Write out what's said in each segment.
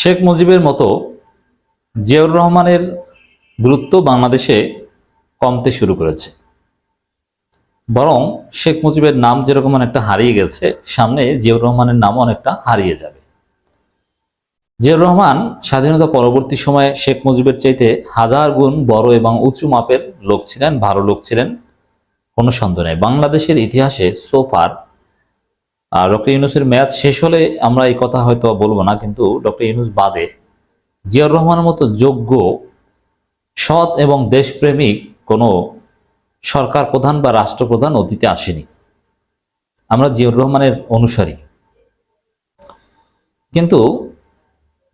শেখ মুজিবের মতো জিয়াউর রহমানের গুরুত্ব বাংলাদেশে কমতে শুরু করেছে। বরং শেখ মুজিবের নাম যেরকম অনেকটা হারিয়ে গেছে, সামনে জিয়াউর রহমানের নামও অনেকটা হারিয়ে যাবে। জিয়াউর রহমান স্বাধীনতা পরবর্তী সময়ে শেখ মুজিবের চাইতে হাজার গুণ বড় এবং উঁচু মাপের লোক ছিলেন, ভালো লোক ছিলেন, কোনো সন্দেহ নেই। বাংলাদেশের ইতিহাসে সোফার আর ডক্টর ইউনুসের মেয়াদ শেষ হলে আমরা এই কথা হয়তো বলব না, কিন্তু ডক্টর ইউনুস বাদে জিয়াউর রহমানের মতো যোগ্য, সৎ এবং দেশপ্রেমিক কোনো সরকার প্রধান বা রাষ্ট্রপ্রধান অতীতে আসেনি। আমরা জিয়াউর রহমানের অনুসারী। কিন্তু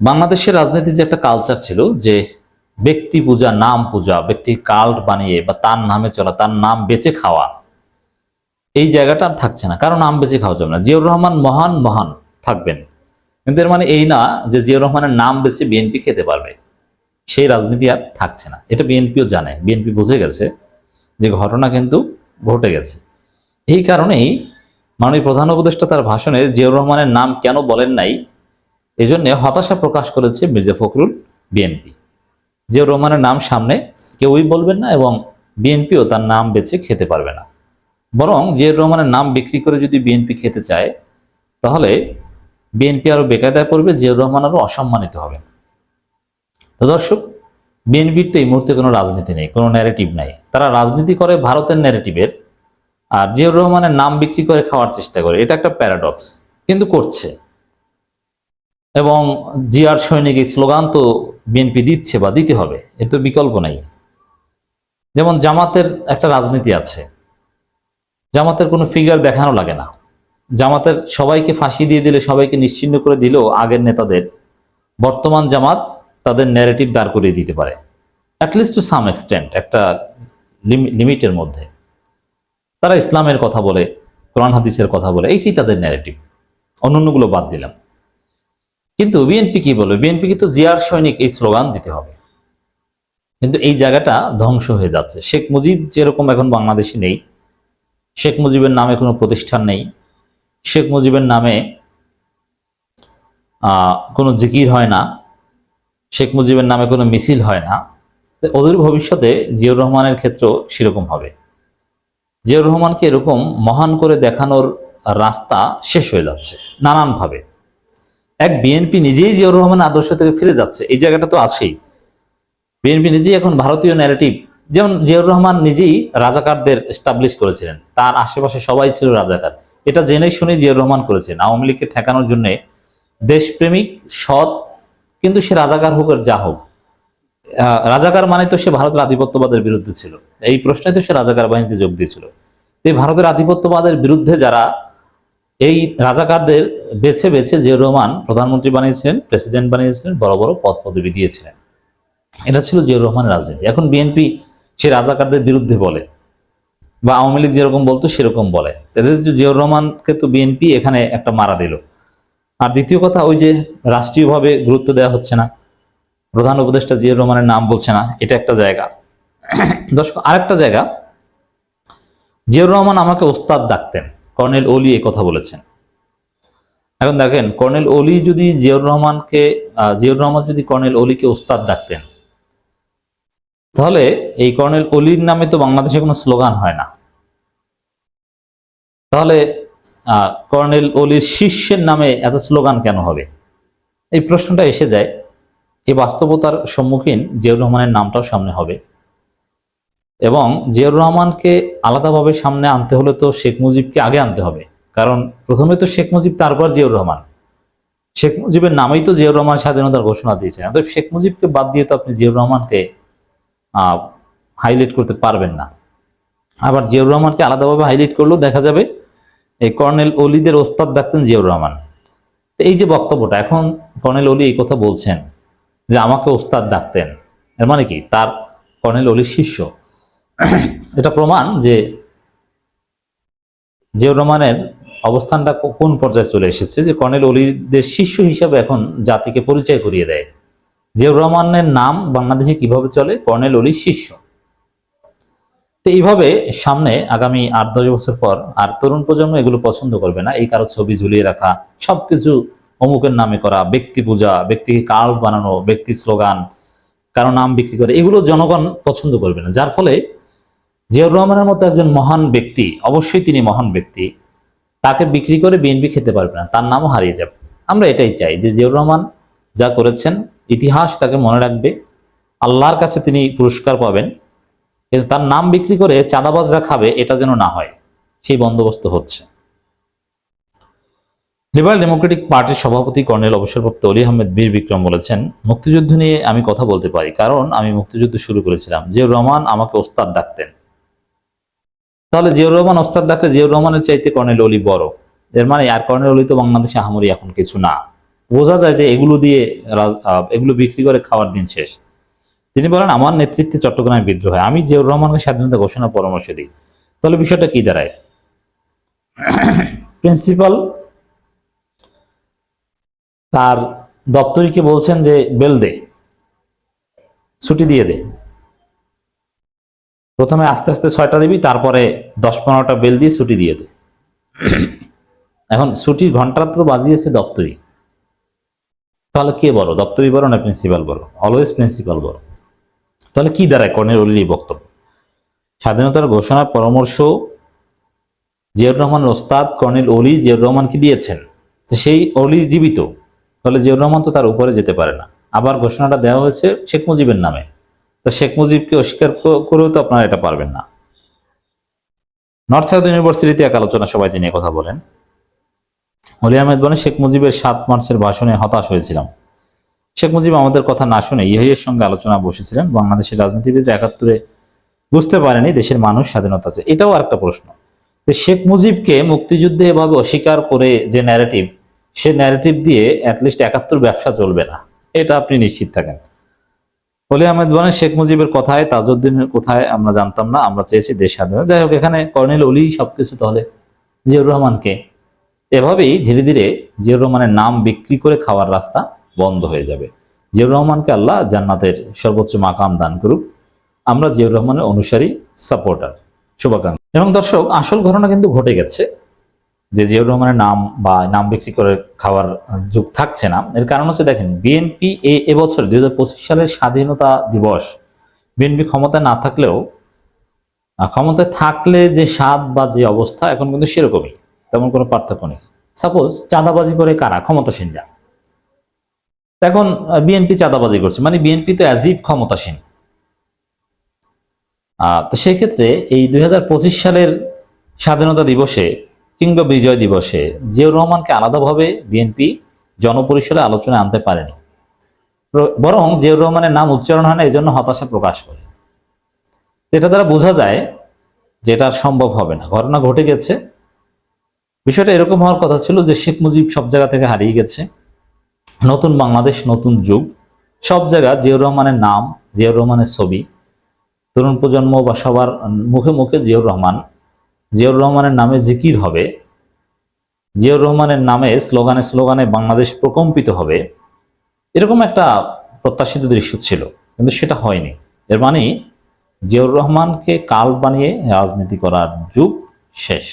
বাংলাদেশের রাজনীতির যে একটা কালচার ছিল যে ব্যক্তি পূজা, নাম পূজা, ব্যক্তি কাল্ট বানিয়ে বা তার নামে চলা, তার নাম বেঁচে খাওয়া এই জায়গাটা আর থাকছে না। কারণ আম বেঁচে খাওয়া যাবে না। জিয়াউর রহমান মহান মহান থাকবেন। কিন্তু এর মানে এই না যে জিয়াউর রহমানের নাম বেছে বিএনপি খেতে পারবে। সেই রাজনীতি আর থাকছে না। এটা বিএনপিও জানে। বিএনপি বুঝে গেছে যে ঘটনা কিন্তু ঘটে গেছে। এই কারণেই মাননীয় প্রধান উপদেষ্টা তার ভাষণে জিয়াউর রহমানের নাম কেন বলেন নাই এই জন্য হতাশা প্রকাশ করেছে মির্জা ফখরুল বিএনপি জিয়াউর রহমানের নাম সামনে কেউই বলবেন না এবং বিএনপিও তার নাম বেছে খেতে পারবে না। বরং জিয়াউর রহমানের নাম বিক্রি করে যদি বিএনপি খেতে চায়, তাহলে বিএনপি আরও বেকায়দায় পড়বে, জিয়াউর রহমান আরও অসম্মানিত হবে। তো দর্শক, বিএনপির তো এই মুহূর্তে কোনো রাজনীতি নেই, কোনো ন্যারেটিভ নাই। তারা রাজনীতি করে ভারতের ন্যারেটিভের আর জিয়াউর রহমানের নাম বিক্রি করে খাওয়ার চেষ্টা করে। এটা একটা প্যারাডক্স কিন্তু করছে। এবং জিয়ার সৈনিক এই স্লোগান তো বিএনপি দিচ্ছে বা দিতে হবে, এর তো বিকল্প নাই। যেমন জামাতের একটা রাজনীতি আছে জামাতের কোনো ফিগার দেখানো লাগে না। জামাতের সবাইকে ফাঁসি দিয়ে দিলে সবাইকে নিশ্চিন্ন করে দিলেও আগের নেতাদের বর্তমান জামাত তাদের ন্যারেটিভ দাঁড় করিয়ে দিতে পারে। অ্যাটলিস্ট টু সাম এক্সটেন্ট একটা লিমিটের মধ্যে। তারা ইসলামের কথা বলে, কোরআন হাদিসের কথা বলে, এইটাই তাদের ন্যারেটিভ অন্যান্যগুলো বাদ দিলাম। কিন্তু বিএনপি কি বলবে? বিএনপিকে তো জিয়ার সৈনিক এই স্লোগান দিতে হবে। কিন্তু এই জায়গাটা ধ্বংস হয়ে যাচ্ছে। শেখ মুজিব যেরকম এখন বাংলাদেশে নেই শেখ মুজিবের নামে কোনো প্রতিষ্ঠান নেই। শেখ মুজিবের নামে কোনো জিকির হয় না। শেখ মুজিবের নামে কোনো মিছিল হয় না। ওদের ভবিষ্যতে জিয়াউর রহমানের ক্ষেত্রেও সেরকম হবে। জিয়াউর রহমানকে এরকম মহান করে দেখানোর রাস্তা শেষ হয়ে যাচ্ছে, নানানভাবে। এক বিএনপি নিজেই জিয়াউর রহমানের আদর্শ থেকে ফিরে যাচ্ছে। এই জায়গাটা তো আছেই। বিএনপি নিজেই এখন ভারতীয় ন্যারেটিভ যেমন জিয়াউর রহমান নিজেই রাজাকারদের এস্টাবলিশ করেছিলেন, তার আশেপাশে সবাই ছিল রাজাকার। এটা জেনে শুনে জিয়াউর রহমান করেছেন। আওয়ামী লীগকে ঠেকানোর জন্য দেশপ্রেমিক, সৎ, কিন্তু সে রাজাকার হোক আর যা হোক। রাজাকার মানে তো সে ভারতের আধিপত্যবাদের বিরুদ্ধে ছিল। এই প্রশ্নে তো সে রাজাকার বাহিনীতে যোগ দিয়েছিল। এই ভারতের আধিপত্যবাদের বিরুদ্ধে যারা এই রাজাকারদের বেছে বেছে জিয়াউর রহমান প্রধানমন্ত্রী বানিয়েছিলেন প্রেসিডেন্ট বানিয়েছিলেন, বড় বড় পদ পদবি দিয়েছিলেন। এটা ছিল জিয়াউর রহমানের রাজনীতি। এখন বিএনপি সে রাজাকারদের বিরুদ্ধে বলে বা আওয়ামী লীগ যেরকম বলতো সেরকম বলে। জিয়াউর রহমানকে তো বিএনপি এখানে একটা মারা দিল। আর দ্বিতীয় কথা, ওই যে রাষ্ট্রীয়ভাবে গুরুত্ব দেওয়া হচ্ছে না। প্রধান উপদেষ্টা জিয়াউর রহমানের নাম বলছে না, এটা একটা জায়গা। দর্শক, আরেকটা জায়গা, জিয়াউর রহমান আমাকে ওস্তাদ ডাকতেন, কর্নেল ওলি এই কথা বলেছেন। এখন দেখেন, কর্নেল ওলি যদি জিয়াউর রহমানকে জিয়াউর রহমান যদি কর্নেল অলিকে ওস্তাদ ডাকতেন তাহলে এই কর্নেল অলির নামে তো বাংলাদেশে কোনো স্লোগান হয় না। তাহলে কর্নেল অলির শিষ্যের নামে এত স্লোগান কেন হবে? এই প্রশ্নটা এসে যায় এই বাস্তবতার সম্মুখীন জিয়াউর রহমানের নামটাও সামনে হবে। এবং জিয়াউর রহমানকে আলাদাভাবে সামনে আনতে হলে তো শেখ মুজিবকে আগে আনতে হবে। কারণ প্রথমে তো শেখ মুজিব, তারপর জিয়াউর রহমান। শেখ মুজিবের নামেই তো জিয়াউর রহমান স্বাধীনতার ঘোষণা দিয়েছেন। অতএব শেখ মুজিবকে বাদ দিয়ে তো আপনি জিয়াউর রহমানকে হাইলাইট করতে পারবেন না। আবার জিয়াউর রহমানকে আলাদাভাবে হাইলাইট করলেও দেখা যাবে, এই কর্নেল অলিদের ওস্তাদ ডাকতেন জিয়াউর রহমান। এই যে বক্তব্যটা, এখন কর্নেল অলি এই কথা বলছেন যে আমাকে ওস্তাদ ডাকতেন। এর মানে কি? তার কর্নেল অলির শিষ্য। এটা প্রমাণ যে জিয়াউর রহমানের অবস্থানটা কোন পর্যায়ে চলে এসেছে যে কর্নেল অলিদের শিষ্য হিসাবে এখন জাতিকে পরিচয় করিয়ে দেয়। জিয়াউর রহমানের নাম বাংলাদেশে কীভাবে চলে? কর্নেল অলির শিষ্য। তো এইভাবে সামনে আগামী আট, দশ বছর পর আর তরুণ প্রজন্ম এগুলো পছন্দ করবে না। এই কারও ছবি ঝুলিয়ে রাখা, সবকিছু অমুকের নামে করা, ব্যক্তি পূজা, ব্যক্তিকে কার্ড বানানো, ব্যক্তি স্লোগান, কারও নাম বিক্রি করে, এগুলো জনগণ পছন্দ করবে না। যার ফলে জিয়াউর রহমানের মতো একজন মহান ব্যক্তি, অবশ্যই তিনি মহান ব্যক্তি, তাকে বিক্রি করে বিএনপি খেতে পারবে না, তার নামও হারিয়ে যাবে। আমরা এটাই চাই যে জিয়াউর রহমান যা করেছেন ইতিহাস তাকে মনে রাখবে। আল্লাহর কাছে তিনি পুরস্কার পাবেন। কিন্তু তার নাম বিক্রি করে চাঁদাবাজরা খাবে, এটা যেন না হয়। সেই বন্দোবস্ত হচ্ছে। লিবারেল ডেমোক্রেটিক পার্টির সভাপতি কর্নেল অবসরপ্রাপ্ত অলি আহমেদ বীর বিক্রম বলেছেন, মুক্তিযুদ্ধ নিয়ে আমি কথা বলতে পারি, কারণ আমি মুক্তিযুদ্ধ শুরু করেছিলাম। জিয়াউর রহমান আমাকে ওস্তাদ ডাকতেন। তাহলে জিয়াউর রহমান ওস্তাদ ডাকলে জিয়াউর রহমানের চাইতে কর্নেল অলি বড়। এর মানে আর কর্নেল অলি তো বাংলাদেশে আহামরি এখন কিছু না। বোঝা যায় যে এগুলো দিয়ে এগুলো বিক্রি করে খাওয়ার দিন শেষ। তিনি বলেন, আমার নেতৃত্বে চট্টগ্রামে বিদ্রোহ হয়। আমি জিয়াউর রহমানকে স্বাধীনতা ঘোষণা পরামর্শ দিই। তাহলে বিষয়টা কি দাঁড়ায়? প্রিন্সিপাল তার দপ্তরিকে বলছেন যে, বেল দে, ছুটি দিয়ে দে। প্রথমে আস্তে আস্তে ছয়টা দিবি, তারপরে দশ পনেরোটা বেল দিয়ে ছুটি দিয়ে দে। এখন ছুটির ঘণ্টা তো বাজিয়েছে দপ্তরি। তাহলে কে বলো? দপ্তরি বলো না প্রিন্সিপাল বলো? অলওয়েজ প্রিন্সিপাল বলো। তাহলে কি দাঁড়ায় কর্নেল অলির বক্তব্য? স্বাধীনতার ঘোষণার পরামর্শ, জিয়াউর রহমানের ওস্তাদ কর্নেল অলি জিয়াউর রহমানকে দিয়েছেন। তো সেই অলি জীবিত। তাহলে জিয়াউর রহমান তো তার উপরে যেতে পারে না। আবার ঘোষণাটা দেওয়া হয়েছে শেখ মুজিবের নামে। তো শেখ মুজিবকে অস্বীকার করেও তো আপনারা এটা পারবেন না। নর্থ সাউথ ইউনিভার্সিটিতে এক আলোচনা সবাই তিনি কথা বলেন। অলি আহমেদ বলেন শেখ মুজিবের সাত মার্চের ভাষণে হতাশ হয়েছিলাম। শেখ মুজিব আমাদের কথা না শুনে ইহিয়ের সঙ্গে আলোচনা বসেছিলেন। বাংলাদেশের রাজনীতিবিদ একাত্তরে বুঝতে পারেনি দেশের মানুষ স্বাধীনতা চায়। এটাও আরেকটা প্রশ্ন। শেখ মুজিবকে মুক্তিযুদ্ধে এভাবে অস্বীকার করে যে ন্যারেটিভ সে ন্যারেটিভ দিয়ে অ্যাটলিস্ট একাত্তর ব্যবসা চলবে না। এটা আপনি নিশ্চিত থাকেন। অলি আহমেদ বলেন শেখ মুজিবের কথায়, তাজউদ্দিনের কোথায় আমরা জানতাম না, আমরা চেয়েছি দেশ স্বাধীন যাই হোক, এখানে কর্নেল অলি সবকিছু তাহলে জিয়াউর রহমানকে এভাবেই ধীরে ধীরে জিয়াউর রহমানের নাম বিক্রি করে খাওয়ার রাস্তা বন্ধ হয়ে যাবে। জিয়াউর রহমানকে আল্লাহ জান্নাতের সর্বোচ্চ মাকাম দান করুক। আমরা জিয়াউর রহমানের অনুসারী, সাপোর্টার। শুভাকাঙ্ক্ষী। এবং দর্শক, আসল ঘটনা কিন্তু ঘটে গেছে যে জিয়াউর রহমানের নাম বা নাম বিক্রি করে খাওয়ার যুগ থাকছে না। এর কারণ হচ্ছে দেখেন, বিএনপি এ এবছর দুই হাজার পঁচিশ সালের স্বাধীনতা দিবস, বিএনপি ক্ষমতায় না থাকলেও, ক্ষমতায় থাকলে যে স্বাদ বা যে অবস্থা এখন কিন্তু সেরকমই। তেমন কোনো পার্থক্য নেই। সাপোজ চাঁদাবাজি করে কারা? ক্ষমতাসীন যা এখন বিএনপি চাঁদাবাজি করছে। মানে বিএনপি তো অ্যাজিভ ক্ষমতাসীন। তো সেক্ষেত্রে এই দুই সালের স্বাধীনতা দিবসে, কিংবা বিজয় দিবসে, জিয়াউর রহমানকে আলাদাভাবে বিএনপি জনপরিসরে আলোচনায় আনতে পারেনি। প্র- বরং জিয়াউর রহমানের নাম উচ্চারণ হয় না এই জন্য হতাশা প্রকাশ করে। এটা দ্বারা বোঝা যায় যে এটা আর সম্ভব হবে না। ঘটনা ঘটে গেছে। বিষয়টা এরকম হওয়ার কথা ছিল যে শেখ মুজিব সব জায়গা থেকে হারিয়ে গেছে। নতুন বাংলাদেশ, নতুন যুগ। সব জায়গা জিয়াউর রহমানের নাম, জিয়াউর রহমানের ছবি। তরুণ প্রজন্ম বা সবার মুখে মুখে জিয়াউর রহমান। জিয়াউর রহমানের নামে জিকির হবে। জিয়াউর রহমানের নামে স্লোগানে স্লোগানে বাংলাদেশ প্রকম্পিত হবে। এরকম একটা প্রত্যাশিত দৃশ্য ছিল, কিন্তু সেটা হয়নি। এর মানে জিয়াউর রহমানকে কাল বানিয়ে রাজনীতি করার যুগ শেষ।